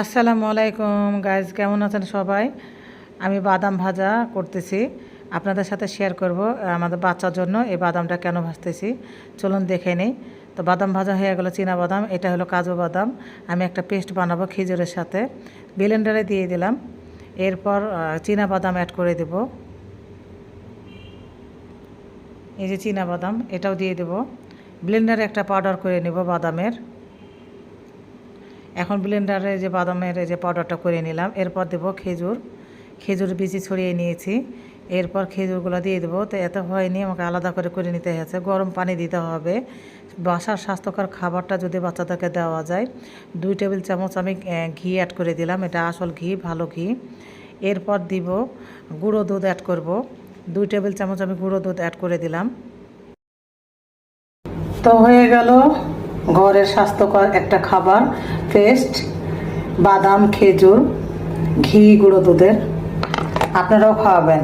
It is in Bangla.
আসসালামু আলাইকুম গাইজ কেমন আছেন সবাই? আমি বাদাম ভাজা করতেছি। আপনাদের সাথে শেয়ার করব আমাদের বাচ্চার জন্য এই বাদামটা কেন ভাজতেছি। চলুন দেখে নিই। তো বাদাম ভাজা হয়ে গেলো চীনা বাদাম, এটা হলো কাজু বাদাম। আমি একটা পেস্ট বানাবো খেজুরের সাথে। ব্লেন্ডারে দিয়ে দিলাম। এরপর চীনা বাদাম অ্যাড করে দেব। এই যে চীনা বাদাম, এটাও দিয়ে দেব। ব্লেন্ডারে একটা পাউডার করে নেব বাদামের। এখন ব্লেন্ডারে যে বাদামের যে পাউডারটা করে নিলাম, এরপর দেবো খেজুর। খেজুর বিচি ছড়িয়ে নিয়েছি। এরপর খেজুরগুলো দিয়ে দেবো। তো এত হয়নি, আমাকে আলাদা করে করে নিতে হয়েছে। গরম পানি দিতে হবে। বাসার স্বাস্থ্যকর খাবারটা যদি বাচ্চাদেরকে দেওয়া যায়, দুই টেবিল চামচ আমি ঘি অ্যাড করে দিলাম। এটা আসল ঘি, ভালো ঘি। এরপর দিব গুঁড়ো দুধ অ্যাড করব। দুই টেবিল চামচ আমি গুঁড়ো দুধ অ্যাড করে দিলাম। তো হয়ে গেল ঘরের স্বাস্থ্যকর একটা খাবার পেস্ট বাদাম খেজুর ঘি গুঁড়ো দুধের। আপনারাও খাওয়াবেন।